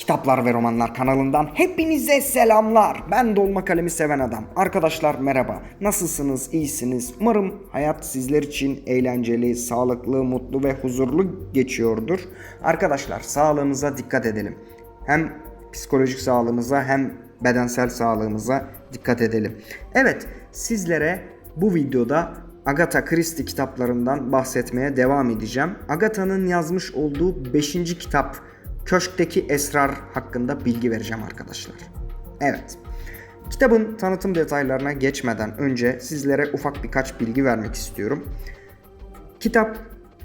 Kitaplar ve Romanlar kanalından hepinize selamlar. Ben dolma kalemi seven adam. Arkadaşlar merhaba. Nasılsınız? İyisiniz? Umarım hayat sizler için eğlenceli, sağlıklı, mutlu ve huzurlu geçiyordur. Arkadaşlar sağlığımıza dikkat edelim. Hem psikolojik sağlığımıza hem bedensel sağlığımıza dikkat edelim. Evet, sizlere bu videoda Agatha Christie kitaplarından bahsetmeye devam edeceğim. Agatha'nın yazmış olduğu 5. kitap Köşkteki Esrar hakkında bilgi vereceğim arkadaşlar. Evet. Kitabın tanıtım detaylarına geçmeden önce sizlere ufak birkaç bilgi vermek istiyorum. Kitap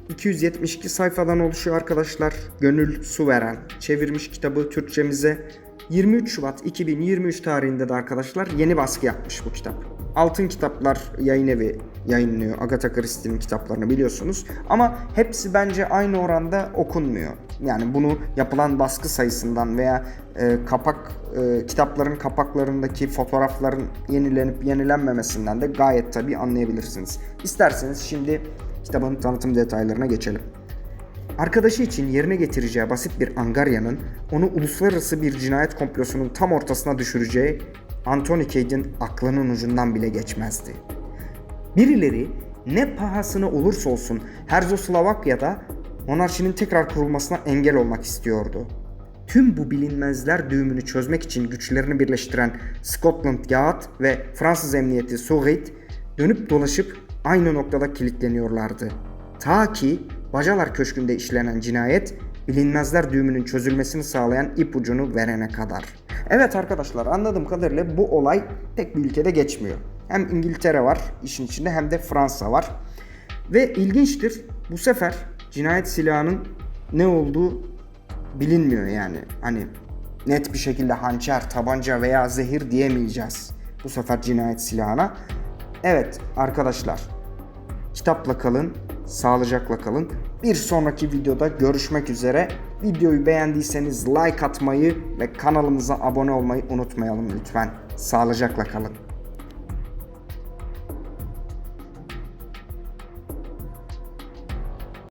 272 sayfadan oluşuyor arkadaşlar. Gönül su veren çevirmiş kitabı Türkçemize 23 Şubat 2023 tarihinde de arkadaşlar yeni baskı yapmış bu kitap. Altın Kitaplar yayın evi yayınlıyor Agatha Christie'nin kitaplarını biliyorsunuz. Ama hepsi bence aynı oranda okunmuyor. Yani bunu yapılan baskı sayısından veya e, kapak e, kitapların kapaklarındaki fotoğrafların yenilenip yenilenmemesinden de gayet tabii anlayabilirsiniz. İsterseniz şimdi kitabın tanıtım detaylarına geçelim. Arkadaşı için yerine getireceği basit bir angaryanın onu uluslararası bir cinayet komplosunun tam ortasına düşüreceği Anthony Cade'in aklının ucundan bile geçmezdi. Birileri ne pahasına olursa olsun Herzoslovakya'da monarşinin tekrar kurulmasına engel olmak istiyordu. Tüm bu bilinmezler düğümünü çözmek için güçlerini birleştiren Scotland Yard ve Fransız Emniyeti Surrey dönüp dolaşıp aynı noktada kilitleniyorlardı. Ta ki Bacalar Köşkü'nde işlenen cinayet bilinmezler düğümünün çözülmesini sağlayan ipucunu verene kadar. Evet arkadaşlar anladığım kadarıyla bu olay tek bir ülkede geçmiyor. Hem İngiltere var işin içinde hem de Fransa var. Ve ilginçtir bu sefer cinayet silahının ne olduğu bilinmiyor yani. Hani net bir şekilde hançer, tabanca veya zehir diyemeyeceğiz bu sefer cinayet silahına. Evet arkadaşlar kitapla kalın, sağlıcakla kalın. Bir sonraki videoda görüşmek üzere. Videoyu beğendiyseniz like atmayı ve kanalımıza abone olmayı unutmayalım lütfen. Sağlıcakla kalın.